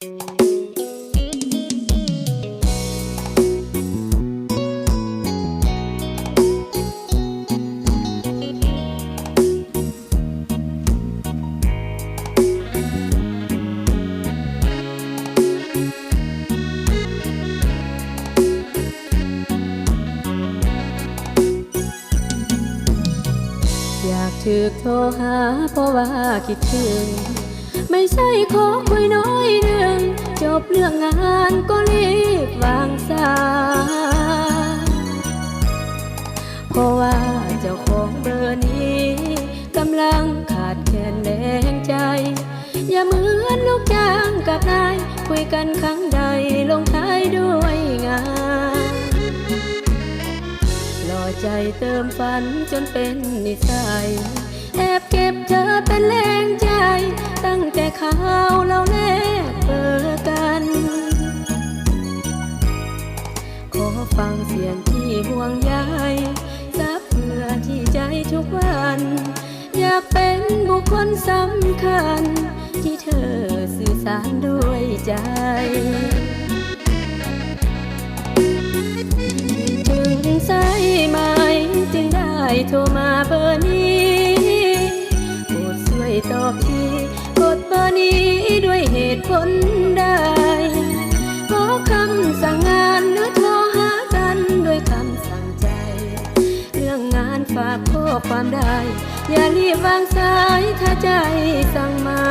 อยากถือโทรหาเพราะว่าคิดถึง ไม่ใช่ขอคุยน้อยหนึ่งจบเรื่องงานก็รีบวางสายเพราะว่าเจ้าของเบอร์นี้กำลังขาดแคลนแรงใจ อย่าเหมือนลูกจ้างกับนาย คุยกันครั้งใดลงท้ายด้วยงานหล่อใจเติมฝันจนเป็นนิสัยแอบเก็บเธอเป็นแร ฟังเสียงที่ห่วงใยซับเพื่อที่ใจทุกวัน อยากเป็นบุคคลสำคัญ ที่เธอสื่อสารด้วยใจถึงสายไหมจึงได้โทรมาเบอร์นี้โปรดช่วยตอบทีกดเบอร์นี้ด้วยเหตุผลใดขอคำสั่งงานหรือโทรหากัน ด้วยคำสั่งใจ เรื่องงานฝากข้อความได้ อย่ารีบวางสายถ้าใจสั่งมา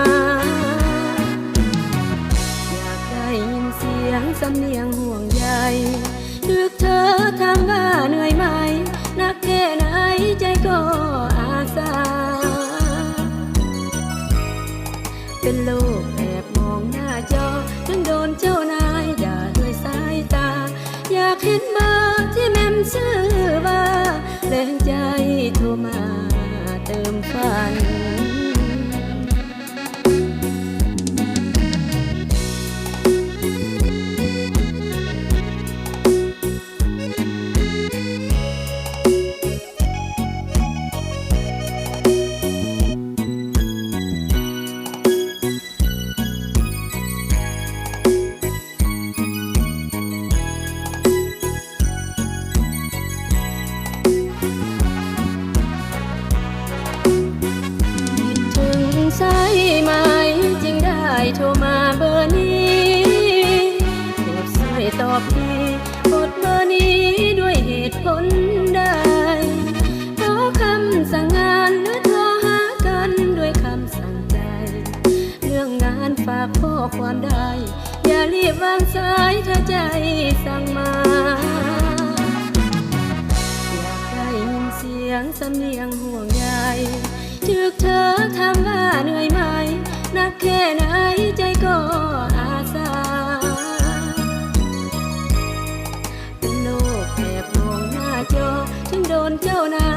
อยากได้ยินเสียงสำเนียงห่วงใยดึกเธอทำว่าเหนื่อยไหม นักแค่ไหนใจก็อาสา เติมฝัน ถึงสายไหมจึงได้โทรมาเบอร์นี้โปรดช่วยตอบทีกดเบอร์นี้ด้วยเหตุผลใดขอคำสั่งงานหรือโทรหากันด้วยคำสั่งใจ เรื่องงานฝากข้อความได้ อย่ารีบวางสายถ้าใจสั่งมาอยากได้ยินเสียงสำเนียงห่วงใย จึกเธอทำว่าเหนื่อยไหม นักแค่ไหนใจก็อาสา เป็นโลกแอบมองหน้าจอฉันโดนเจ้านาย